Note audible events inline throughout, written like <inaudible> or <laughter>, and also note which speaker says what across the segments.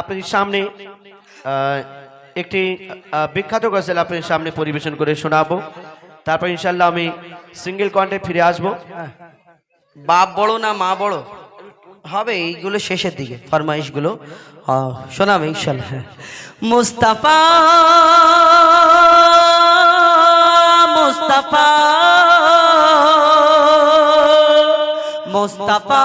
Speaker 1: আপনাদের সামনে একটি বিখ্যাত গজল আপনাদের সামনে পরিবেশন করে শোনাবো। তারপর ইনশাল্লাহ আমি সিঙ্গেল কন্টে ফিরে আসব।
Speaker 2: বাপ বড় না মা বড়? হবে এইগুলো শেষের দিকে, ফরমাইশগুলো। শোনাবে ইনশাল্লাহ মুস্তাফা মুস্তাফা মুস্তাফা।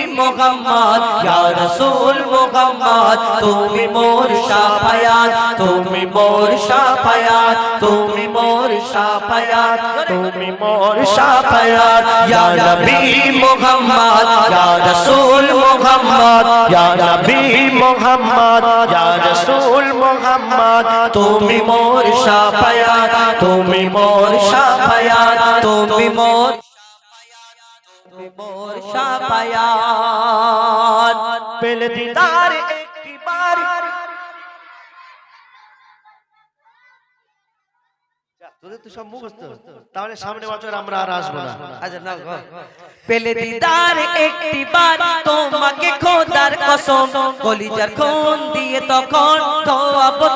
Speaker 2: মুহাম্মদ, ইয়া রাসূল মুহাম্মদ, তুমি মোর শাফায়াত তুমি মোর শাফায়াত তুমি মোর শাফায়াত
Speaker 1: তুমি মোর সাফায়াত
Speaker 2: ইয়া নবী মুহাম্মদ, ইয়া রাসূল মুহাম্মদ,
Speaker 1: ইয়া নবী মুহাম্মদ, ইয়া রাসূল মুহাম্মদ,
Speaker 2: তুমি মোর শাফায়াত তুমি মোর শাফায়াত তুমি মোর তুমি মোর শাফায়াত
Speaker 1: পেলে দিদার একটি বার। তোদের তো সব মুখস্থ। তাহলে সামনে বছর আমরা আর আসব না।
Speaker 2: আচ্ছা না। পেলে দিদার একটি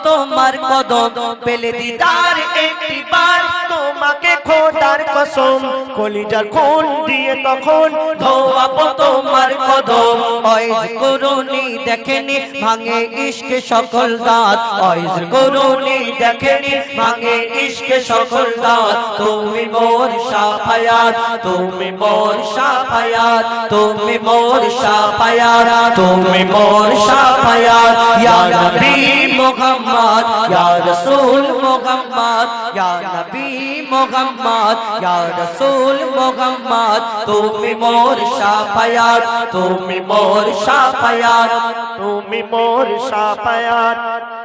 Speaker 2: তোমার কদম। পেলে দিদার একটি বার
Speaker 1: তোমাকে খোদার কসম কলিজার কোন দিয়ে তখন
Speaker 2: ধোয়াবো তোমার কদম। অয়েজ করুনি দেখেনি, ভাঙে ইশকে সকল দাঁত। অয়েজ করুনি দেখেনি, ভাঙে ইশকে সকল দাঁত। তুমি মোর সাফায়াত, তুমি মোর সাফায়াত, তুমি মোর সাফায়াত, তুমি মোর সাফায়াত। ইয়া নবী मोहम्मद, या रसूल मोहम्मद, या नबी मोहम्मद, या रसूल मोहम्मद, तुम मोर शा पयात तुम मोर
Speaker 1: शाह पयात तुम मोर शा पयात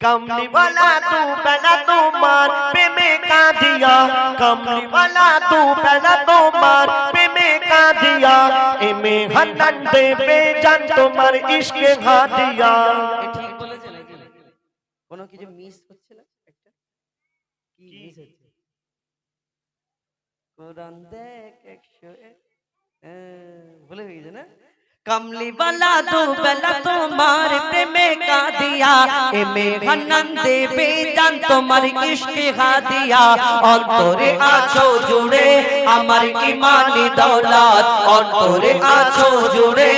Speaker 1: कमली वाला तू पहला तुम्हार पे में का दिया कमली वाला तू पहला तुम्हार पे में का दिया ए में हनन दे बेजान तुम्हार इश्क घा दिया
Speaker 2: ঠিক বলেছে নাকি কোনো কিছু মিস হচ্ছে না একটা কি মিস হচ্ছে কোরআন দেখ একশো এক হ্যাঁ, ভুলে গেছে না कमली वाला दो बेला तुम्हार प्रेमे का दिया ए में हनन दे बेजान तुम्हार इश्क हा दिया অন্তরে আছো জুড়ে আমার ইমানি দৌলত অন্তরে আছো জুড়ে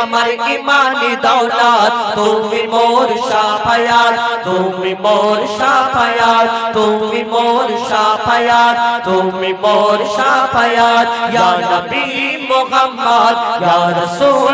Speaker 2: আমার ইমানি দৌলত তুমি মোর সাফায়াত তুমি মোর সাফায়াত তুমি মোর সাফায়াত তুমি মোর সাফায়াত ইয়া নবী মুহাম্মদ ইয়া রাসূল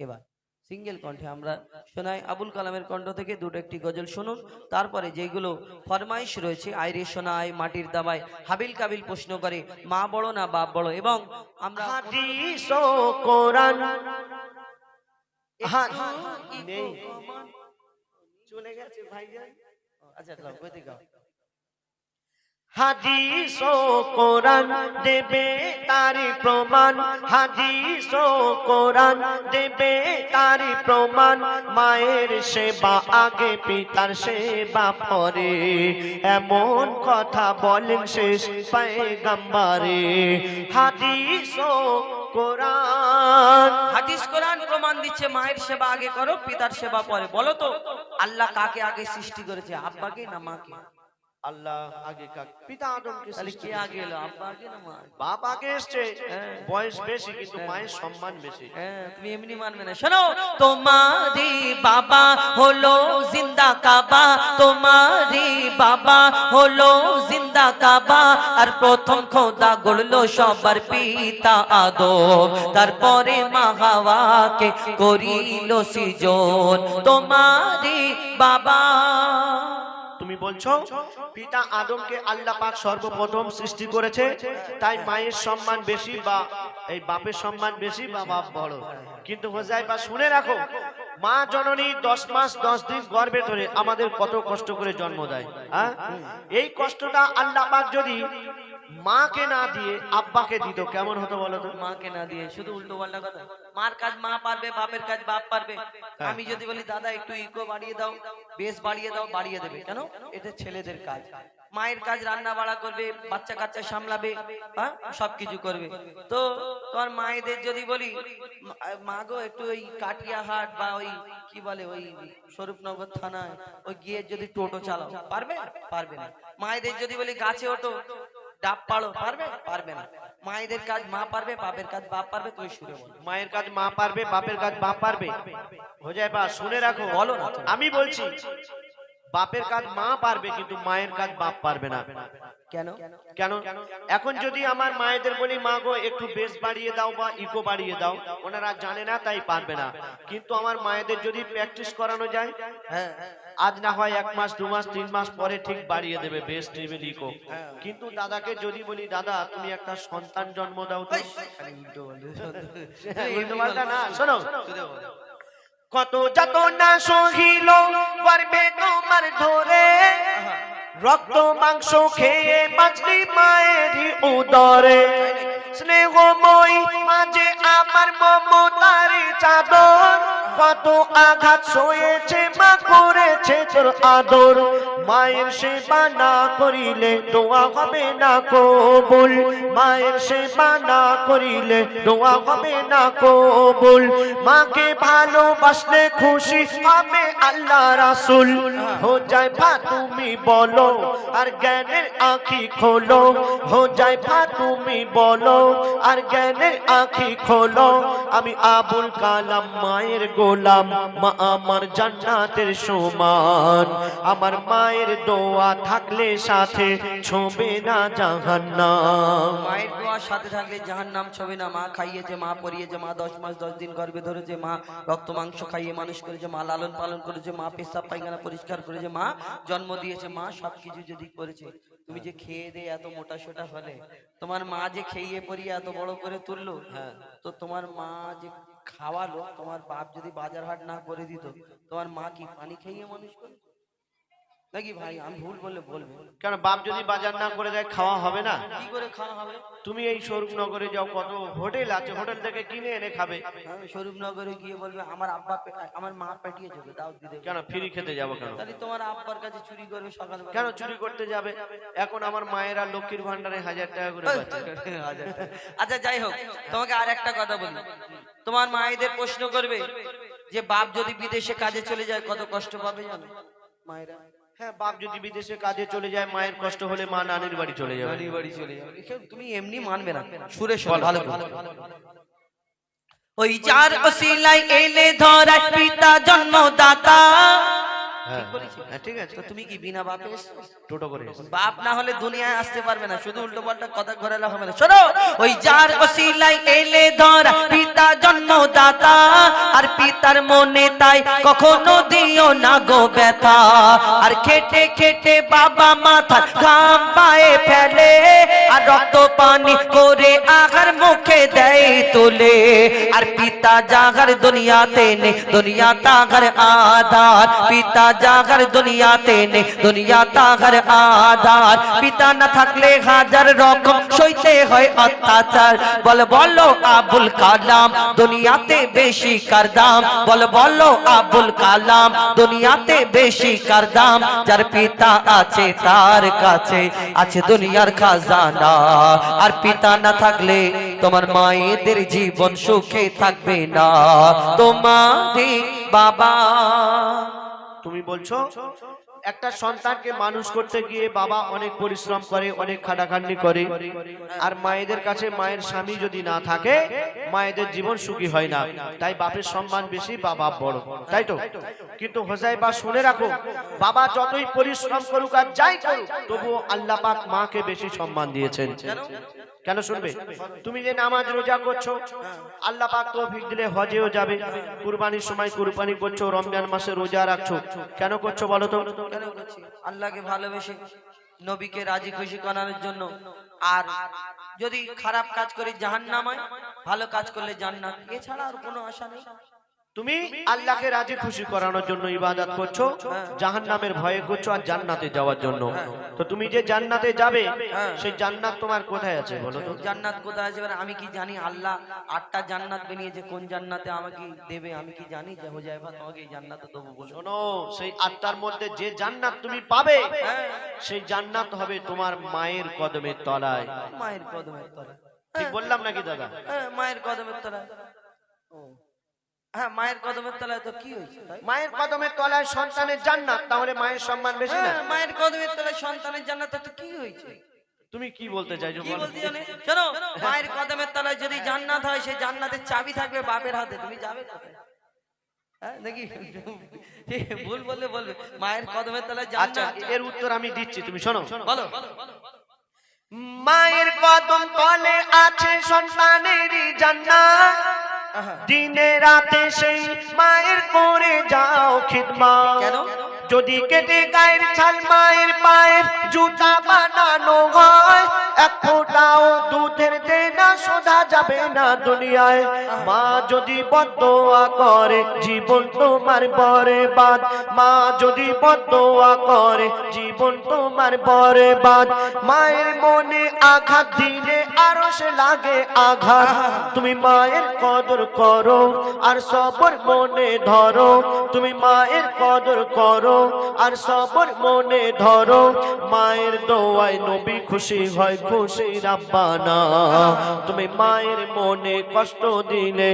Speaker 2: এবার সিঙ্গেল কণ্ঠে আমরা শোনাই আবুল কালামের কণ্ঠ থেকে দুটো একটি গজল শুনুন তারপরে যেগুলো ফরমাইশ রয়েছে আইরে শোনায় মাটির দাবায় হাবিল কাবিল প্রশ্ন করে মা বড় না বাপ বড় এবং আমরা
Speaker 1: চলে গেছে ভাইজান
Speaker 2: আচ্ছা
Speaker 1: হাদিস ও কোরআন দেবে তারি প্রমাণ। হাদিস ও কোরআন দেবে তারি প্রমাণ। মায়ের সেবা আগে, পিতার সেবা পরে। এমন কথা বলেন শেষ পায়গাম্বারে। হাদিস ও কোরআন।
Speaker 2: হাদিস কোরআন প্রমাণ দিচ্ছে, মায়ের সেবা আগে করো, পিতার সেবা পরে। বলো তো, আল্লাহ কাকে আগে সৃষ্টি করেছে, আব্বাকে না মাকে?
Speaker 1: আল্লাহ আগে কাক পিতা আদমকে
Speaker 2: তাহলে কে আগে এলো? আব্বা আগে না মা?
Speaker 1: বাপ আগে এসছে।
Speaker 2: হ্যাঁ।
Speaker 1: বয়স বেশি কিন্তু মায়ের সম্মান বেশি।
Speaker 2: হ্যাঁ, তুমি এমনি মানবে না। শোনো তোমারি বাবা হলো জিন্দা কাবা। তোমারি বাবা হলো জিন্দা কাবা। আর প্রথম খোদা গড়লো সবার পিতা আদম। তারপরে মা হাওয়াকে করিল সৃজন। তোমারি বাবা
Speaker 1: তুমি বলছো? পিতা আদমকে আল্লাহ পাক সর্বপ্রথম সৃষ্টি করেছে, তাই মায়ের সম্মান বেশি বা এই বাপের সম্মান বেশি বা বাপ বড়। কিন্তু হোজাই বা শুনে রাখো, মা জননী দশ মাস দশ দিন গর্বে ধরে আমাদের কত কষ্ট করে জন্ম দেয় হ্যাঁ? এই কষ্টটা আল্লাহ পাক যদি মাকে না দিয়ে আব্বাকে দিত কেমন হতো বলো তো?
Speaker 2: মাকে না দিয়ে শুধু উল্টো পাল্টা কথা। মার কাজ মা পারবে বাপের কাজ বাপ পারবে।
Speaker 1: হ্যাঁ।
Speaker 2: আমি যদি বলি দাদা একটু ইকো বাড়িয়ে দাও বেশ বাড়িয়ে দাও বাড়িয়ে দেবে। কেন? এটা ছেলেদের কাজ। মায়ের কাজ রান্না বাড়া করবে বাচ্চা কাচ্চা সামলাবে হ্যাঁ? সবকিছু করবে। তো তোমার মায়েদের যদি বলি মা- মা গো একটু ওই কাটিয়াহাট বা ওই কি বলে ওই স্বরূপনগর থানায় ওই গিয়ে যদি টোটো চালাও। পারবে? পারবে না। মায়েদের যদি বলি গাছে ওঠো ডাব পাড়ো পারবে? পারবে না। মায়েদের কাজ মা পারবে বাপের কাজ বাপ পারবে তুই শুনে বল।
Speaker 1: মায়ের কাজ মা পারবে বাপের কাজ বাপ পারবে। হোজাই বা শুনে রাখো
Speaker 2: বলো না।
Speaker 1: আমি বলছি বাপের কাজ মা পারবে কিন্তু মায়ের কাজ বাপ পারবে না।
Speaker 2: কেন
Speaker 1: কেন এখন যদি আমার মায়েদের বলি মা গো একটু বেশ বাড়িয়ে দাও বা ইকো বাড়িয়ে দাও ওনারা জানে না তাই পারবে না কিন্তু আমার মায়েদের যদি প্র্যাকটিস করানো যায়
Speaker 2: হ্যাঁ
Speaker 1: আজ না হয় এক মাস দু মাস তিন মাস পরে ঠিক বাড়িয়ে দেবে বেশ টিভি ইকো কিন্তু দাদাকে যদি বলি দাদা তুমি একটা সন্তান জন্ম দাও তো হ্যাঁ, না শোনো কত যত না সহিল পারবে তোমার ধরে রক্ত মাংস খেয়ে বাঁচলি মায়েরই উদরে। স্নেহময় মাঝে আমার মমতার চাদর। কত আঘাত সয়েছে মা করেছে তোর আদর। মায়ের সেবা না করিলে দোয়া হবে না কবুল। মায়ের সেবা না করিলে দোয়া হবে না কবুল। মাকে ভালোবাসলে খুশি হবে আল্লাহ রাসুল। হো যায় ভা তুমি বলো, আর জ্ঞানের আঁখি খোলো। হো যায় ভা তুমি বলো, আর জ্ঞানের আঁখি খোলো। আমি আবুল কালাম মায়ের গোলাম মা, আমার জান্নাতের সমান। আমার মায়ের দোয়া থাকলে সাথে ছোবে না জাহান্নাম।
Speaker 2: মায়ের দোয়ার সাথে থাকলে জাহান নাম ছবে না। মা খাইয়েছে মা পরিয়েছে মা দশ মাস, দশ দিন গর্ভে ধরেছে মা রক্ত, মাংস খাইয়ে মানুষ করেছে মা লালন পালন করেছে মা পেশাব পায়খানা পরিষ্কার করেছে মা জন্ম দিয়েছে, মা সবকিছু যদি করেছে, তুমি যে খেয়ে দিয়ে এত মোটা সোটা হলে, তোমার মা যে খেয়ে পরিয়ে এত বড় করে তুললো হ্যাঁ তো তোমার মা যে খাওয়ালো, তোমার বাপ যদি বাজার হাট না করে দিত, তোমার মা কি পানি খাইয়ে মানুষ করে নাকি ভাই আমি ভুল বললে বলবে?
Speaker 1: কেন বাপ যদি বাজার না করে দেয় খাওয়া হবে না?
Speaker 2: কি করে খাওয়া হবে?
Speaker 1: তুমি এই স্বরূপনগরে যাও কত হোটেল আছে হোটেল থেকে কিনে এনে খাবে।
Speaker 2: স্বরূপনগরে গিয়ে বলবে আমার আব্বা আমার মা পেটিয়ে যাবে দাও দিতে
Speaker 1: কেন ফ্রি খেতে যাব কেন?
Speaker 2: তাহলে তোমার আব্বার কাছে চুরি করবে সকালবেলা।
Speaker 1: কেন চুরি করতে যাবে? এখন আমার মায়েরা লক্ষ্মীর ভান্ডারে হাজার টাকা করে
Speaker 2: আচ্ছা যাই হোক তোমাকে আর একটা কথা বলি। তোমার মায়েদের প্রশ্ন করবে যে বাপ যদি বিদেশে কাজে চলে যায় কত কষ্ট পাবে জানো? মায়েরা
Speaker 1: হ্যাঁ বাপ যদি বিদেশে কাজে চলে যায় মায়ের কষ্ট হলে মা নানির বাড়ি চলে যাবে।
Speaker 2: বাড়ি বাড়ি চলে যাবে। তুমি এমনি মানবে না। সুরে শোনো। ভালো ওই যার অসিলাই এলে ধরায় পিতা জন্মদাতা। ঠিক?
Speaker 1: হ্যাঁ, ঠিক আছে।
Speaker 2: তো তুমি কি বিনা বাপে
Speaker 1: টোটো করে এসো।
Speaker 2: বাপ না হলে দুনিয়ায় আসতে পারবে না। শুধু উল্টো পাল্টা কথা ঘোরালে হবে না। শোনো ওই যার অসিলাই এলে ধরা পিতা জন্মদাতা আর পিতার মনে তাই কখনো দিও না গো ব্যথা। আর খেটে খেটে বাবা মাথা ঘাম পায়ে ফেলে আর রক্ত পানি করে আঘার মুখে দেয় তোলে। আর পিতা জাগার দুনিয়াতে নে দুনিয়া তাগার আধার। পিতা জাগার দুনিয়াতে নে দুনিয়া তাগার আধার। পিতা না থাকলে হাজার রকম সইতে হয় অত্যাচার। বল, বলো, আবুল কালাম, দুনিয়াতে বেশি কার দাম? বল, বলো, আবুল কালাম, দুনিয়াতে বেশি কার দাম? যার পিতা আছে তার কাছে, আছে দুনিয়ার খাজানা। আর পিতা না থাকলে তোমার মায়েদের জীবন সুখে থাকবে না। তোমাদের বাবা
Speaker 1: তুমি বলছো? একটা সন্তানকে মানুষ করতে গিয়ে বাবা অনেক পরিশ্রম করে, অনেক খাটাখাটনি করে। আর মায়েদের কাছে মায়ের স্বামী যদি না থাকে, মায়েদের জীবন সুখী হয় না। তাই বাপের সম্মান বেশি, বাবা বড়। তাই তো? কিন্তু হোসাই বা শুনে রাখো, বাবা যতই পরিশ্রম করুক আর যাই করুক, তবুও আল্লাহ পাক মাকে বেশি সম্মান দিয়েছেন। কেন শুনবে? তুমি যে নামাজ রোজা করছ, আল্লাহ পাক তৌফিক দিলে হজেও যাবে। কুরবানির সময় কুরবানি করছ, রমজান মাসে রোজা রাখছো। কেন করছ বলো তো?
Speaker 2: আল্লাহকে ভালোবেসে নবীকে রাজি খুশি করানোর জন্য আর যদি খারাপ কাজ করি জাহান্নামায় ভালো কাজ করলে জান্নাত। এছাড়া আর কোনো আশা নেই?
Speaker 1: তুমি আল্লাহকে রাজি খুশি করানোর জন্য ইবাদত করছ জাহান্নামের ভয়ে করছ আর জান্নাতে যাওয়ার জন্য। তো তুমি যে জান্নাতে যাবে সেই জান্নাত তোমার কোথায় আছে বলো তো?
Speaker 2: জান্নাত কোথায় আছে? আমি কি জানি আল্লাহ আটটা জান্নাত বানিয়েছে কোন জান্নাতে আমাকে দেবে? আমি কি জানি? যে হোজাইফা তোমাকে এই জান্নাতে দেবো বলো।
Speaker 1: শোনো সেই আত্মার মধ্যে যে জান্নাত তুমি পাবে
Speaker 2: হ্যাঁ,
Speaker 1: সেই জান্নাত হবে তোমার মায়ের কদমের তলায়।
Speaker 2: মায়ের কদমের তলায়।
Speaker 1: ঠিক বললাম নাকি দাদা?
Speaker 2: হ্যাঁ মায়ের কদমের তলায়। ও। হ্যাঁ মায়ের কদমের তলায় তো কি হয়েছে
Speaker 1: মায়ের কদমের তলায় সন্তানের জান্নাত তাহলে মায়ের সম্মান বেশি না।
Speaker 2: হ্যাঁ, মায়ের কদমের তলায় সন্তানের জান্নাতে তো কি হয়েছে?
Speaker 1: তুমি কি বলতে চাইছো
Speaker 2: শোনো মায়ের কদমের তলায় যদি জান্নাত হয় সেই জান্নাতের চাবি থাকবে বাপের হাতে তুমি যাবে কোথায়? হ্যাঁ, নাকি ভুল বললে বলবে। মায়ের কদমের তলায়
Speaker 1: আচ্ছা
Speaker 2: জান্নাত
Speaker 1: এর উত্তর আমি দিচ্ছি তুমি শোনো।
Speaker 2: বলো।
Speaker 1: মায়ের কদম তলে আছে সন্তানেরই জান্নাত। দিনে রাতে সেই মায়ের করে যাও খিদমা
Speaker 2: কেন?
Speaker 1: যদি কেটে গায়ের ছাল মায়ের পায়ের জুতা বানানো হয় এক ফোঁটাও দুধের দেনা শোধা যাবে না দুনিয়ায়। মা যদি বদোয়া করে, জীবন তোমার বরে বাদ মা যদি বদোয়া করে, জীবন তোমার মায়ের মনে আঘাত দিলে আরও সে লাগে আঘাত। তুমি মায়ের কদর করো আর সবর মনে ধরো। তুমি মায়ের কদর করো আর সবর মনে ধরো। মায়ের দোয়ায় নবী খুশি হয় খুশি রাব্বানা তুমি মায়ের মনে কষ্ট দিলে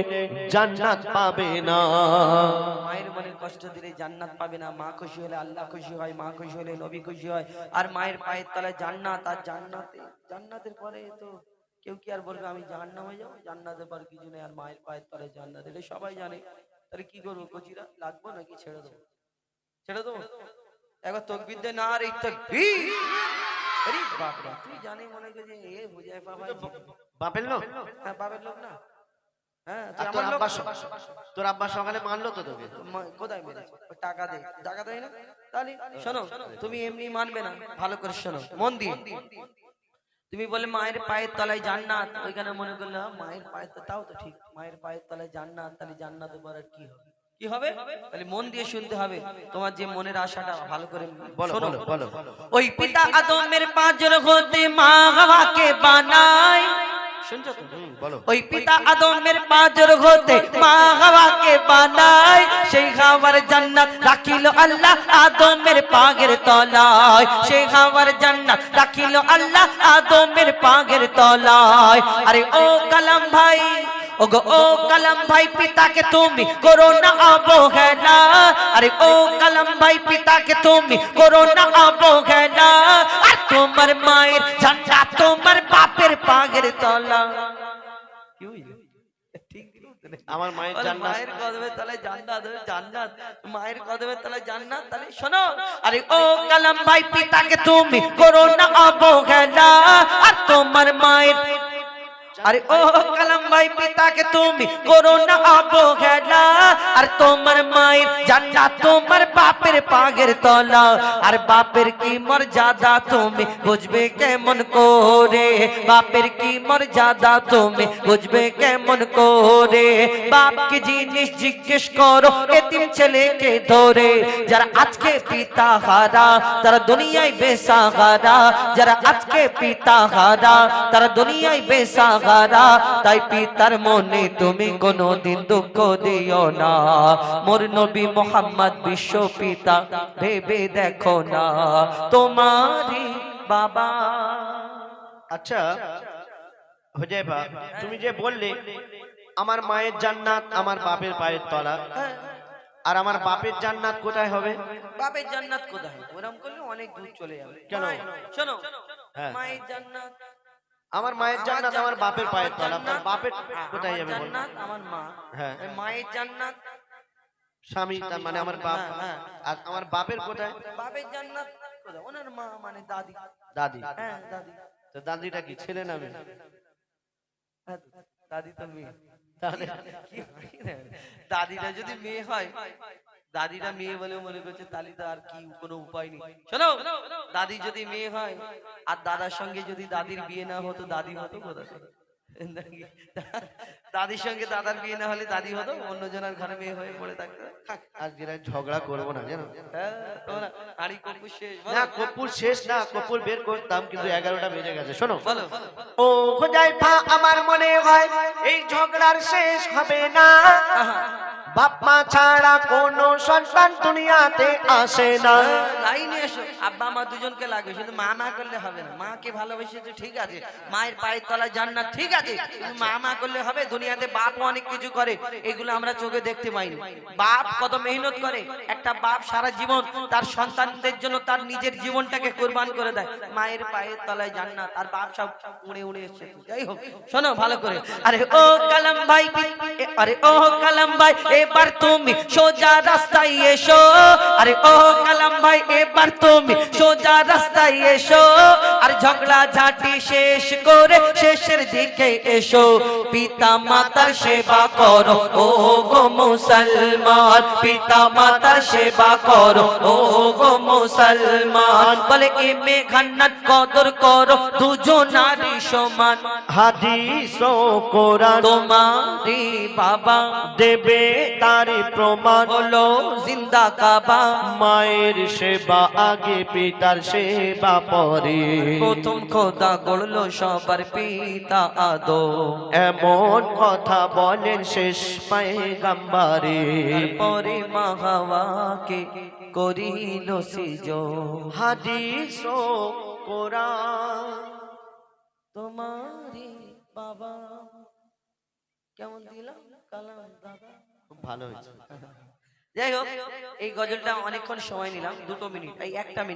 Speaker 1: জান্নাত পাবে না।
Speaker 2: মায়ের মনে কষ্ট দিলে জান্নাত পাবে না। মা খুশি হলে আল্লাহ খুশি হয়, মা খুশি হলে নবী খুশি হয়। আর মায়ের পায়ের তলায় জান্নাত, আর জান্নাতে, জান্নাতের পরে তো কেউ কি আর বলবে, আমি জাহান্নামে যাব? জান্নাতের পর কিছু নেই, আর মায়ের পায়ের তলায় জান্নাত। এটা সবাই জানে। তাহলে কি করব? কচিরা, লাগবো নাকি ছেড়ে দেবো? ছেড়ে দেবো? একবার তকবির না রে, তকবীর! আরে বাপ রে তুই জানি মনে করছিস এ বুঝায় বাবা
Speaker 1: বাপের লোক
Speaker 2: হ্যাঁ বাপের লোক না হ্যাঁ তুই
Speaker 1: আর তোর
Speaker 2: আমার লোক
Speaker 1: তোর আব্বা সকালে মানলো তো তোকে?
Speaker 2: কোথায় মেরেছে টাকা দে। টাকা দেয় না? তাহলে শোনো তুমি এমনি মানবে না। ভালো করে শোনো। মন দিয়ে। তুমি বলে মায়ের পায়ের তলায় জান্নাত। ওইখানে মনে করলে হ্যাঁ, মায়ের পায়ের তো তাও তো ঠিক। মায়ের পায়ের তলায় জান্নাত তাহলে জান্নাতের পর আর কি হবে? কি হবে? তাহলে মন দিয়ে শুনতে হবে। তোমার যে মনের আশাটা ভালো করে
Speaker 1: বলো বলো। বলো।
Speaker 2: ওই পিতা আদমের পাঁচজন হতে মা হাওয়াকে বানায় শুনছো তো?
Speaker 1: বলো।
Speaker 2: ওই পিতা আদমের পাঁচর হতে মা হাওয়াকে বানায় সেই হাওয়ার জান্নাত রাখিল আল্লাহ আদমের পাগের তলায়। সেই হাওয়ার জান্নাত রাখিল আল্লাহ আদমের পাগের তলায়। আরে ও কালাম ভাই ও গো ও কালাম ভাই পিতাকে তুমি করো না অবহেলা। আরে ও কালাম ভাই পিতাকে তুমি করো না অবহেলা। আর তোমার মায়ের জান্নাত তোমার বাপের পাগের তলা। কি?
Speaker 1: আমার মায়ের জান্নাত।
Speaker 2: মায়ের কদমের তলায় জান্নাত জান্নাত। মায়ের কদমের তলায় জান্নাত তাহলে শোনো। আরে ও কালাম ভাই পিতাকে তুমি করো না অবহেলা। আর তোমার মায়ের আরে ও কালাম ভাই, পিতাকে তুমি করো না অবহেলা। আর তোমার মায়ের জান্নাত তোমার বাপের পাগের তলা। আর বাপের কি মর্যাদা তুমি বুঝবে কেমন করে? বাপের কি মর্যাদা তুমি বুঝবে কেমন করে? বাপকে জিনিস জিজ্ঞেস করো, এতিম ছেলেকে ধরে। যারা আজকে পিতা হারা, তারা দুনিয়ায় বেসাহারা। যারা আজকে পিতা হারা, তারা দুনিয়ায় বেসাহারা। তাই পিতার মনে তুমি কোনোদিন দুঃখ দিও না। মোর নবী মোহাম্মদ বিশ্ব পিতা ভেবে দেখো না। তোমারই বাবা।
Speaker 1: আচ্ছা হুজাইফা তুমি যে বললে আমার মায়ের জান্নাত আমার বাপের পায়ের তলা। আর আমার বাপের জান্নাত কোথায় হবে?
Speaker 2: বাপের জান্নাত কোথায়? ওরম করলে অনেক দূর চলে যাবে।
Speaker 1: কেন?
Speaker 2: শোনো।
Speaker 1: হ্যাঁ।
Speaker 2: মায়ের জান্নাত
Speaker 1: আমার মায়ের জান্নাত আমার বাপের পায়ের তলা। আপনার বাপের কোথায় যাবে বলুন?
Speaker 2: জান্নাত আমার মা।
Speaker 1: হ্যাঁ।
Speaker 2: মায়ের জান্নাত।
Speaker 1: স্বামী তার মানে আমার বাপ।
Speaker 2: হ্যাঁ, হ্যাঁ।
Speaker 1: আর আমার বাপের কোথায়?
Speaker 2: বাপের জান্নাত কোথায়? ওনার মা মানে দাদি।
Speaker 1: দাদি।
Speaker 2: হ্যাঁ দাদি।
Speaker 1: তো দাদিটা কি? ছেলে না মেয়ে?
Speaker 2: হ্যাঁ, দাদি তো মেয়ে।
Speaker 1: তাহলে
Speaker 2: দাদিটা যদি মেয়ে হয় দাদিটা মেয়ে বলে মনে করছে তাহলে তো আর কি কোনো উপায় নেই। শোনো দাদি যদি মেয়ে হয় আর দাদার সঙ্গে যদি দাদির বিয়ে না হতো দাদি হতো কোথা <laughs> দাদির সঙ্গে দাদার বিয়ে না হলে দাদি হতো? অন্য জনের ঘরে মেয়ে হয়ে পড়ে থাকতো? থাক।
Speaker 1: আর যেটা ঝগড়া করব না জানো?
Speaker 2: হ্যাঁ, হাঁড়ি কপুর শেষ
Speaker 1: না কপুর শেষ না কপুর বের করতাম কিন্তু এগারোটা বেজে গেছে শোনো।
Speaker 2: বলো
Speaker 1: ও খোঁজাই আমার মনে হয় এই ঝগড়ার শেষ হবে না। বাপ মা ছাড়া কোনো সন্তান দুনিয়াতে আসে না।
Speaker 2: লাইনে এসো। আব্বা মা দুজনকে লাগবে শুধু মা মা করলে হবে না। মাকে ভালোবেসেছে ঠিক আছে মায়ের পায়ের তলায় জান্নাত ঠিক আছে। কিন্তু মা মা করলে হবে দুনিয়াতে বাপ অনেক কিছু করে এগুলো আমরা চোখে দেখতে পাইনি। বাপ কত মেহনত করে একটা বাপ সারা জীবন তার সন্তানদের জন্য তার নিজের জীবনটাকে কোরবান করে দেয়। মায়ের পায়ের তলায় জান্নাত আর বাপ সব উড়ে উড়ে এসছে। যাই হোক শোনো ভালো করে। আরে ও কালাম ভাই এ, আরে ও কালাম ভাই এবার তুমি সোজা রাস্তায় এসো। আরে ও কালাম ভাই এবার তুমি সোজা রাস্তায় এসো। আর ঝগড়া ঝাঁটি শেষ করে শেষের দিকে এসো। পিতা মাতার সেবা করো ও গো মুসলমান। পিতা মাতার সেবা করো ও গো মুসলমান। বলে এ মেঘান্নাত কদর করো দুজন নারী সমান।
Speaker 1: হাদিস কোরআন
Speaker 2: তোমারি বাবা
Speaker 1: দেবে তার প্রমাণ
Speaker 2: হলো জিন্দা কাবা
Speaker 1: মায়ের সেবা আগে পিতার সেবা পরে।
Speaker 2: প্রথম খোদা গড়লো সবার পিতা আদো
Speaker 1: এমন কথা বলেন শেষ পায়ে গাম্বারে
Speaker 2: পরে মাহাওয়াকে করিল সিজ
Speaker 1: হাদিস কোরআন।
Speaker 2: তোমারি বাবা কেমন দিলাম? কালাম দাদা।
Speaker 1: ভালো হয়েছে।
Speaker 2: যাই হোক এই গজলটা অনেকক্ষণ সময় নিলাম দুটো মিনিট এই একটা মিনিট।